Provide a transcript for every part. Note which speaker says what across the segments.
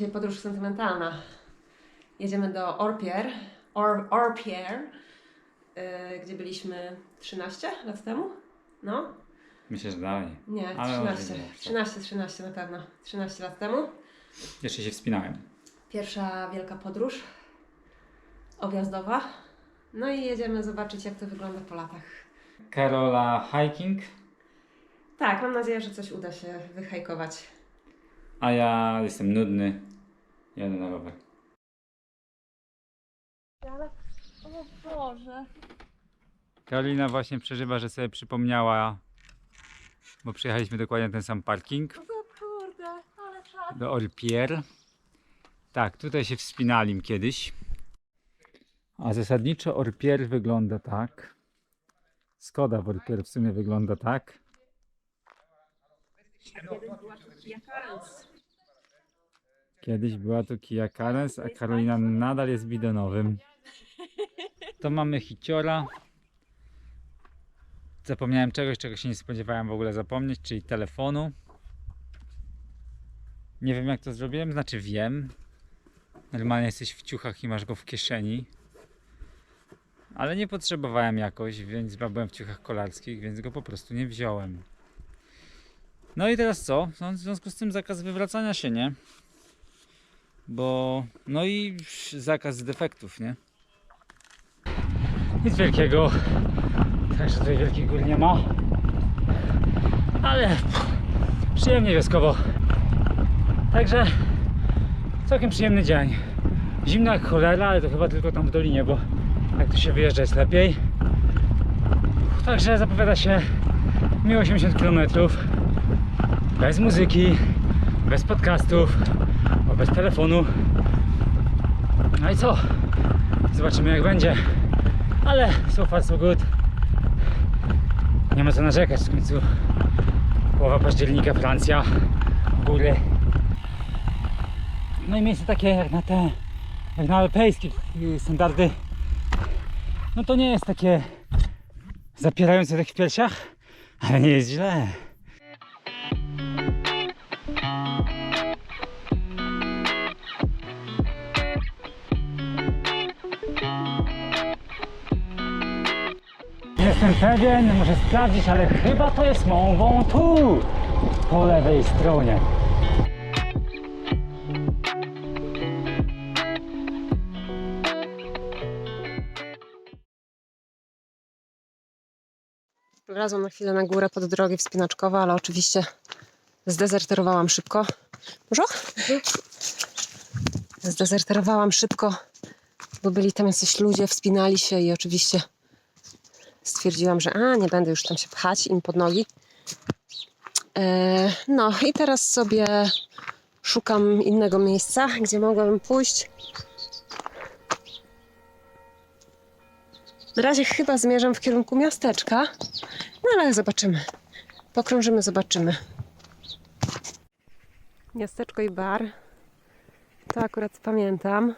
Speaker 1: Dzisiaj podróż sentymentalna. Jedziemy do Orpier, Or, Orpier, yy, gdzie byliśmy 13 lat temu. No,
Speaker 2: Myślę, że dalej.
Speaker 1: nie,
Speaker 2: Ale
Speaker 1: 13.
Speaker 2: może nie.
Speaker 1: 13, 13 na pewno. 13 lat temu.
Speaker 2: Jeszcze się wspinałem.
Speaker 1: Pierwsza wielka podróż objazdowa. No i jedziemy zobaczyć, jak to wygląda po latach.
Speaker 2: Karola hiking,
Speaker 1: Tak, mam nadzieję, że coś uda się wyhajkować.
Speaker 2: a ja jestem nudny. Jadę na rower.
Speaker 3: O Boże.
Speaker 2: Karolina właśnie przeżywa, że sobie przypomniała, bo przyjechaliśmy dokładnie na ten sam parking
Speaker 3: O kurde, ale czas.
Speaker 2: do Orpier. Tak, tutaj się wspinali kiedyś. A zasadniczo Orpier wygląda tak. Skoda w Orpier w sumie wygląda tak. Kiedyś była to Kia Carens, a Karolina nadal jest bidonowym. To mamy hiciora. Zapomniałem czegoś, czego się nie spodziewałem w ogóle zapomnieć, czyli telefonu. Nie wiem jak to zrobiłem, znaczy wiem. Normalnie jesteś w ciuchach i masz go w kieszeni. Ale nie potrzebowałem jakoś, więc byłem w ciuchach kolarskich, więc go po prostu nie wziąłem. No i teraz co? No, w związku z tym zakaz wywracania się, nie? Bo, no i zakaz defektów, nie? Nic wielkiego. Także tutaj wielkich gór nie ma. Ale przyjemnie wioskowo. Także całkiem przyjemny dzień. Zimno jak cholera, ale to chyba tylko tam w dolinie, bo jak tu się wyjeżdża jest lepiej. Także zapowiada się mi 80 km. Bez muzyki, bez podcastów, bez telefonu. No i co? Zobaczymy jak będzie. Ale so far so good. Nie ma co narzekać w końcu. Połowa października, Francja, góry. No i miejsce takie jak na te, jak na europejskie y, standardy. No to nie jest takie zapierające tak w piersiach, ale nie jest źle. Jestem pewien, muszę sprawdzić, ale chyba to jest mową tu, po lewej stronie.
Speaker 1: Wlazłam na chwilę na górę pod drogę wspinaczkowe, ale oczywiście zdezerterowałam szybko. Może? Zdezerterowałam szybko, bo byli tam jacyś ludzie, wspinali się i oczywiście stwierdziłam, że a, nie będę już tam się pchać im pod nogi. E, no i teraz sobie szukam innego miejsca, gdzie mogłabym pójść. Na razie chyba zmierzam w kierunku miasteczka, no ale zobaczymy. Pokrążymy, zobaczymy. Miasteczko i bar. To akurat pamiętam.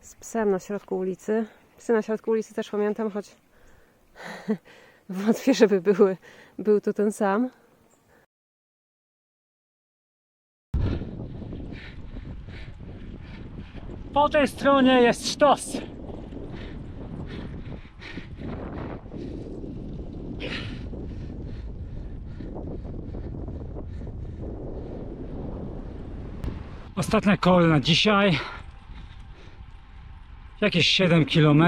Speaker 1: Z psem na środku ulicy. Psy na środku ulicy też pamiętam, choć wątpię, żeby były, był to ten sam.
Speaker 2: Po tej stronie jest sztos. Ostatnia kol na dzisiaj. Jakieś 7 km.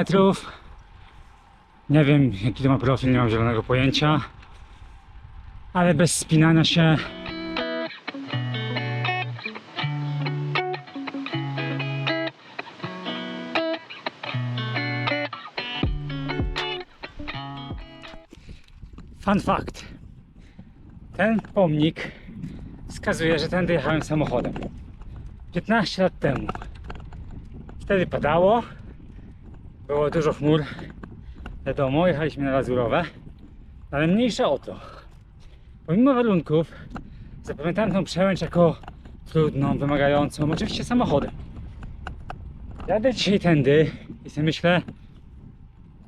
Speaker 2: Nie wiem jaki to ma profil, nie mam zielonego pojęcia. Ale bez spinania się Fun fact. Ten pomnik wskazuje, że tędy jechałem samochodem. 15 lat temu. Wtedy padało. Było dużo chmur. Wiadomo, jechaliśmy na Lazurowe. Ale mniejsza o to. Pomimo warunków zapamiętałem tą przełęcz jako trudną, wymagającą, oczywiście samochodem. Jadę dzisiaj tędy i sobie myślę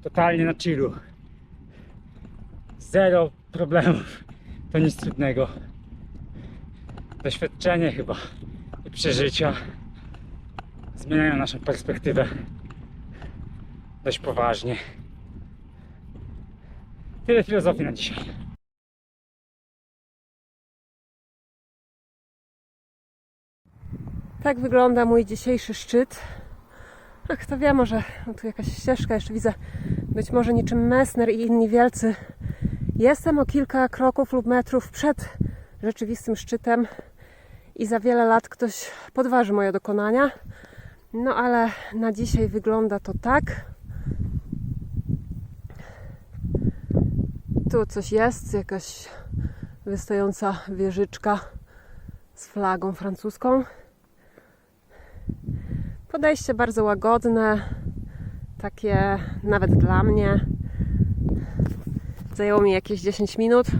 Speaker 2: totalnie na chillu zero problemów. To nic trudnego. Doświadczenie chyba i przeżycia zmieniają naszą perspektywę dość poważnie. Tyle filozofii na dzisiaj.
Speaker 1: Tak wygląda mój dzisiejszy szczyt. A kto wie, może no tu jakaś ścieżka, jeszcze widzę, być może niczym Messner i inni wielcy. Jestem o kilka kroków lub metrów przed rzeczywistym szczytem i za wiele lat ktoś podważy moje dokonania. No ale na dzisiaj wygląda to tak. Tu coś jest, jakaś wystająca wieżyczka z flagą francuską. Podejście bardzo łagodne, takie nawet dla mnie. Zajęło mi jakieś 10 minut.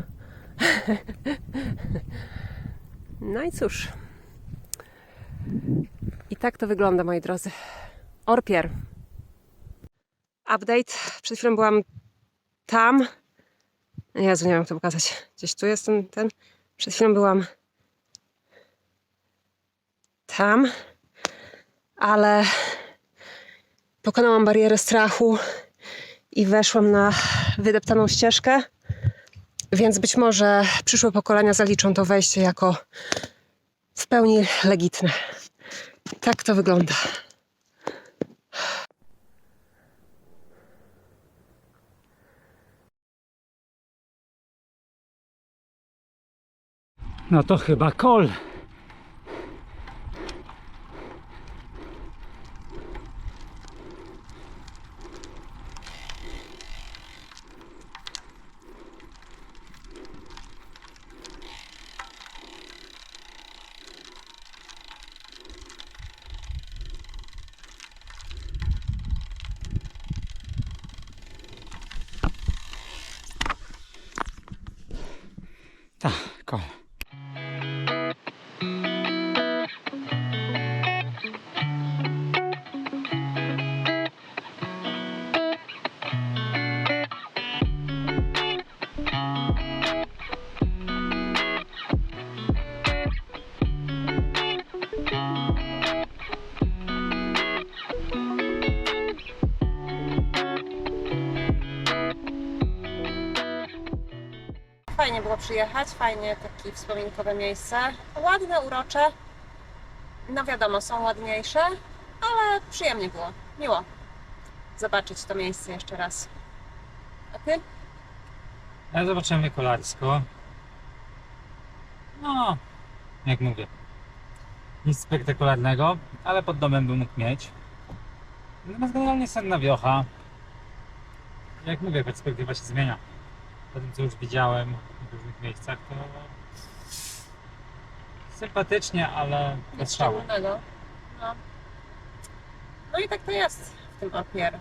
Speaker 1: No i cóż. I tak to wygląda, moi drodzy. Orpier. Update. Przed chwilą byłam tam. Jezu, nie wiem jak to pokazać. Gdzieś tu jest ten, ten. Przed chwilą byłam tam ale pokonałam barierę strachu i weszłam na wydeptaną ścieżkę, więc być może przyszłe pokolenia zaliczą to wejście jako w pełni legitne. Tak to wygląda.
Speaker 2: No to chyba kol. Tak, kol.
Speaker 1: Było przyjechać, fajnie takie wspominkowe miejsce. Ładne, urocze. No wiadomo, są ładniejsze, ale przyjemnie było. Miło zobaczyć to miejsce jeszcze raz. A ty?
Speaker 2: Ja zobaczyłem. No, jak mówię. Nic spektakularnego, ale pod domem bym mógł mieć. Natomiast generalnie senna wiocha. Jak mówię, perspektywa się zmienia. Po tym, co już widziałem w różnych miejscach, to sympatycznie, ale bez szału.
Speaker 1: No. no i tak to jest w tym opier.